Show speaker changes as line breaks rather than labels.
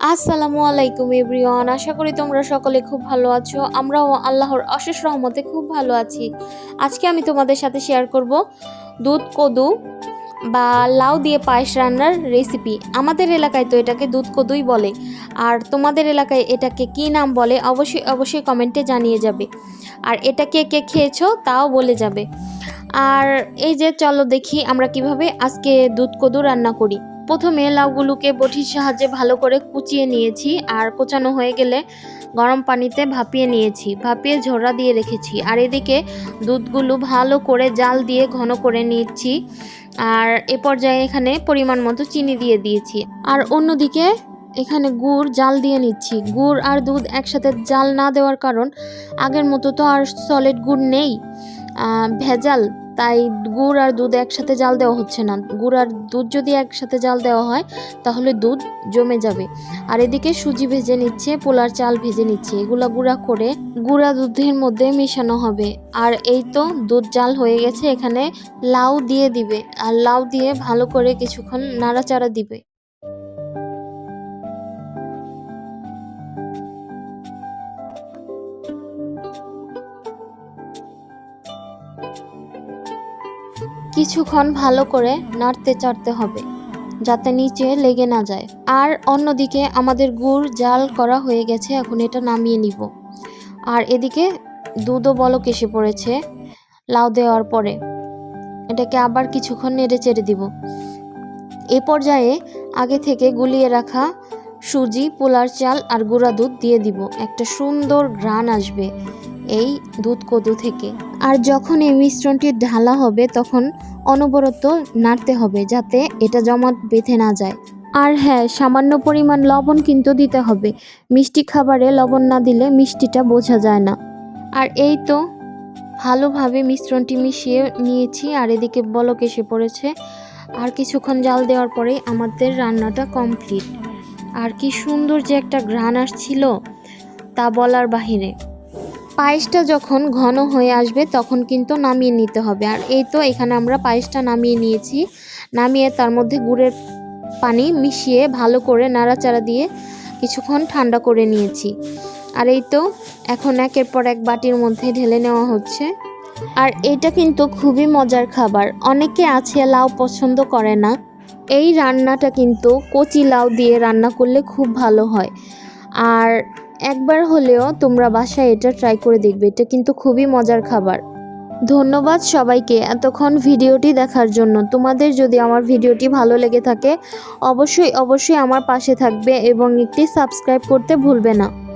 আসসালামু আলাইকুম এভরিওয়ান। আশা করি তোমরা সকলে খুব ভালো আছো। আমরাও আল্লাহর অশেষ রহমতে খুব ভালো আছি। আজকে আমি তোমাদের সাথে শেয়ার করব দুধ কদু বা লাউ দিয়ে পায়েস রান্নার রেসিপি আমাদের এলাকায় তো এটাকে দুধ কদুই বলে। আর তোমাদের এলাকায় এটাকে কী নাম বলে অবশ্যই অবশ্যই কমেন্টে জানিয়ে যাবে। আর এটা কে কে খেয়েছো তাও বলে যাবে। আর এই যে চলো দেখি আমরা কীভাবে আজকে দুধ কদু রান্না করি। প্রথমে লাউগুলোকে বটির সাহায্যে ভালো করে কুচিয়ে নিয়েছি আর কোচানো হয়ে গেলে গরম পানিতে ভাপিয়ে নিয়েছি। ভাপিয়ে ঝোড়া দিয়ে রেখেছি। আর এদিকে দুধগুলো ভালো করে জাল দিয়ে ঘন করে নিচ্ছি। আর এ পর্যায়ে এখানে পরিমাণ মতো চিনি দিয়ে দিয়েছি। আর অন্যদিকে এখানে গুড় জাল দিয়ে নিচ্ছি। গুড় আর দুধ একসাথে জাল না দেওয়ার কারণ আগের মতো তো আর সলিড গুড় নেই। ভেজাল। তাই গুড় আর দুধ একসাথে জাল দেওয়া হচ্ছে না। গুড় আর দুধ যদি একসাথে জাল দেওয়া হয়, তাহলে দুধ জমে যাবে। আর এদিকে সুজি ভেজে নিচ্ছে, পোলার চাল ভেজে নিচ্ছে। এগুলা গুঁড়া করে গুঁড়া দুধের মধ্যে মেশানো হবে। আর এই তো দুধ জাল হয়ে গেছে, এখানে লাউ দিয়ে দিবে। আর লাউ দিয়ে ভালো করে কিছুক্ষণ নাড়াচাড়া দিবে। কিছুক্ষণ ভালো করে নাড়তে চাড়তে হবে, যাতে নিচে লেগে না যায়। আর অন্যদিকে আমাদের গুড় জাল করা হয়ে গেছে, এখন এটা নামিয়ে নিব। আর এদিকে দুধও বলক এসে পড়েছে লাউ দেওয়ার পরে। এটাকে আবার কিছুক্ষণ নেড়ে চেড়ে দিব। এ পর্যায়ে আগে থেকে গুলিয়ে রাখা সুজি, পোলার চাল আর গুঁড়া দুধ দিয়ে দিব। একটা সুন্দর ঘ্রাণ আসবে। এই দুধ কদু থেকে। আর যখন এই মিশ্রণটি ঢালা হবে, তখন অনবরত নাড়তে হবে যাতে এটা জমাট বেঁধে না যায়। আর হ্যাঁ সামান্য পরিমাণ লবণ কিন্তু দিতে হবে। মিষ্টি খাবারে লবণ না দিলে মিষ্টিটা বোঝা যায় না। আর এই তো ভালোভাবে মিশ্রণটি মিশিয়ে নিয়েছি, আর এদিকে বলক এসে পড়েছে। আর কিছুক্ষণ জাল দেওয়ার পরেই আমাদের রান্নাটা কমপ্লিট। আর কি সুন্দর যে একটা ঘ্রাণ আসছিল তা বলার বাহিরে। পায়েসটা যখন ঘন হয়ে আসবে তখন কিন্তু নামিয়ে নিতে হবে। আর এই তো এখানে আমরা পায়েসটা নামিয়ে নিয়েছি। নামিয়ে তার মধ্যে গুড়ের পানি মিশিয়ে ভালো করে নাড়াচাড়া দিয়ে কিছুক্ষণ ঠান্ডা করে নিয়েছি। আর এই তো এখন একের পর এক বাটির মধ্যে ঢেলে নেওয়া হচ্ছে। আর এটা কিন্তু খুবই মজার খাবার। অনেকে আছে লাউ পছন্দ করে না। এই রান্নাটা কিন্তু কচি লাউ দিয়ে রান্না করলে খুব ভালো হয়। আর একবার হলেও তোমরা বাসায় এটা ট্রাই করে দেখবে, এটা কিন্তু খুবই মজার খাবার। ধন্যবাদ সবাইকে এতক্ষণ ভিডিওটি দেখার জন্য। তোমাদের যদি আমার ভিডিওটি ভালো লেগে থাকে, অবশ্যই অবশ্যই আমার পাশে থাকবে এবং একটি সাবস্ক্রাইব করতে ভুলবে না।